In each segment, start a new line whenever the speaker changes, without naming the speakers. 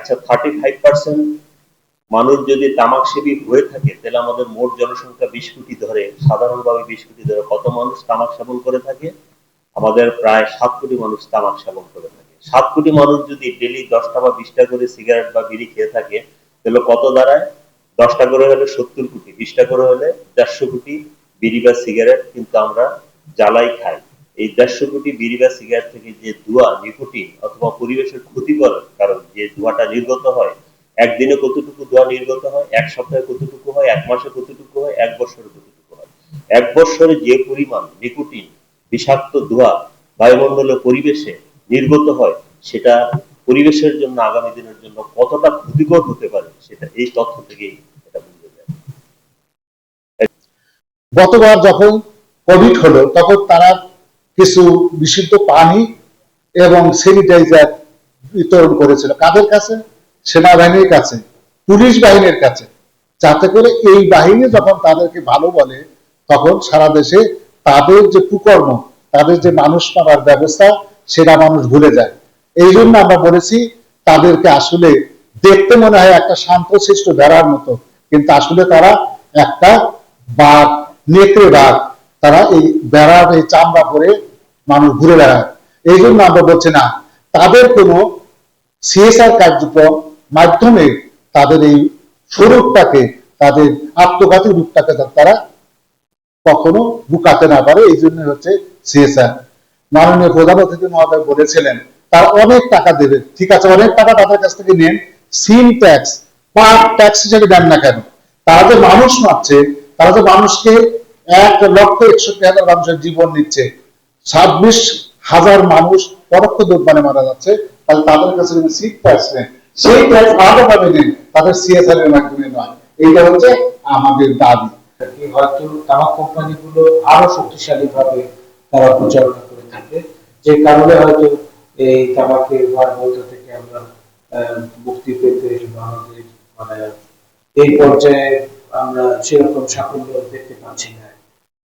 আচ্ছা thirty five percent মানুষ যদি তামাক সেবী হয়ে থাকে, তাহলে আমাদের মোট জনসংখ্যা বিশ কোটি ধরে, সাধারণভাবে বিশ কোটি ধরে কত মানুষ তামাক সেবন করে থাকে? আমাদের প্রায় সাত কোটি মানুষ তামাক সেবন করে থাকে। সাত কোটি মানুষ যদি ডেলি দশটা বা বিশটা করে সিগারেট বা বিড়ি খেয়ে থাকে, তাহলে কত দাঁড়ায়? দশটা করে হলে সত্তর কোটি, বিশটা করে হলে দেড়শো কোটি বিড়ি বা সিগারেট কিন্তু আমরা জ্বালাই খাই। এই দেড়শো কোটি বিড়ি বা সিগারেট থেকে যে ধোঁয়া, নিকোটিন অথবা পরিবেশের ক্ষতিকর কারণ যে ধোঁয়াটা নির্গত হয়, একদিনে কতটুকু ধোঁয়া নির্গত হয়, এক সপ্তাহে কতটুকু হয়, এক মাসে কতটুকু হয়, এক বছরে কতটুকু হয়? এক বছরে যে পরিমাণ নিকোটিন, বিষাক্ত ধোঁয়া বায়ুমণ্ডলে পরিবেশে নির্গত হয়, সেটা পরিবেশের জন্য, আগামী দিনের জন্য কতটা ক্ষতিকর হতে পারে, সেটা এই তথ্য থেকেই
গতবার যখন কোভিড হলো, তখন তারা কিছু বিশুদ্ধ পানি এবং স্যানিটাইজার বিতরণ করেছিল। কাদের কাছে? সেনাবাহিনীর কাছে, পুলিশ বাহিনীর কাছে। যাতে করে এই বাহিনী যখন তাদেরকে ভালো বলে, তখন সারা দেশে তাদের যে কুকর্ম, তাদের যে মানুষ মারার ব্যবস্থা সেটা মানুষ ভুলে যায়। এই জন্য আমরা বলেছি, তাদেরকে আসলে দেখতে মনে হয় একটা শান্তশিষ্ট ভেড়ার মতো, কিন্তু আসলে তারা একটা বাঘ, নেকড়ে বাঘ। তারা এই বেড়ার এই চামড়া পরে মানুষ ঘুরে বেড়ায়। এই জন্য আমরা বলছি না, তাদের কোনো সিএসআর কার্যক্রম মাধ্যমে তাদের এই স্বরূপটাকে, তাদের আত্মঘাতী রূপটাকে তারা কখনো বুকাতে না পারে, এই জন্য হচ্ছে সিএসআর মাননীয় প্রধান অতিথি মহোদয় বলেছিলেন, তার অনেক টাকা দেবে। ঠিক আছে, অনেক টাকা তাদের কাছ থেকে নেন। সিম ট্যাক্স পার ট্যাক্স হিসেবে দেন না কেন? তারা যে মানুষ মারছে, তারা যে মানুষকে এক লক্ষ একষট্টি হাজার মানুষের জীবন নিচ্ছে ছাব্বিশ হাজার মানুষ পরোক্ষ দোকানে মারা যাচ্ছে, তাহলে তাদের কাছে যদি সিট নেন সেই ট্যাক্স আলাদাভাবে নেন, তাদের সিএসআর এর মাধ্যমে নয়। এইটা হচ্ছে আমাদের দাবি।
হয়তো তামাক আরও শক্তিশালী ভাবে তারা করে থাকে, যে কারণে হয়তো এই তামাকের ভয়াবহতা থেকে আমরা মুক্তি পেতে আমাদের মানে এই পর্যায়ে আমরা সেরকম সাফল্য দেখতে পাচ্ছি না।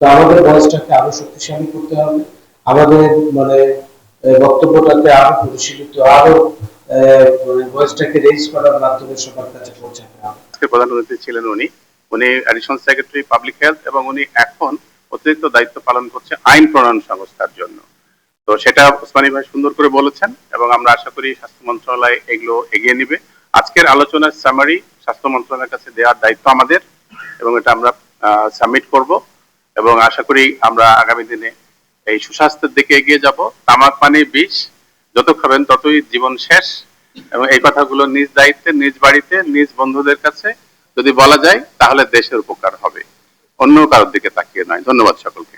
তো আমাদের ভয়েসটাকে আরও শক্তিশালী করতে হবে। আমাদের মানে আহ, বক্তব্যটাকে আরও পরিশীলিত আরও মানে ভয়েসটাকে রেজ করার মাধ্যমে সবার কাছে পৌঁছাতে
প্রধান অতিথি ছিলেন উনি। উনি অ্যাডিশনাল সেক্রেটারি পাবলিক হেলথ এবং উনি এখন অতিরিক্ত দায়িত্ব পালন করছে আইন প্রণয়ন সংস্থার জন্য। তো সেটা ওসমানী ভাই সুন্দর করে বলেছেন এবং আমরা আশা করি স্বাস্থ্য মন্ত্রণালয় এগুলো এগিয়ে নিবে। আজকের আলোচনার সামারি স্বাস্থ্য মন্ত্রণালয়ের কাছে দেওয়ার দায়িত্ব আমাদের এবং এটা আমরা সাবমিট করব এবং আশা করি আমরা আগামী দিনে এই সুস্বাস্থ্যের দিকে এগিয়ে যাব। তামাক পানি, বিষ, যত খাবেন ততই জীবন শেষ। এবং এই কথাগুলো নিজ দায়িত্বে, নিজ বাড়িতে, নিজ বন্ধুদের কাছে যদি বলা যায়, তাহলে দেশের উপকার হবে। অন্য কারোর দিকে তাকিয়ে নয়। ধন্যবাদ সকলকে।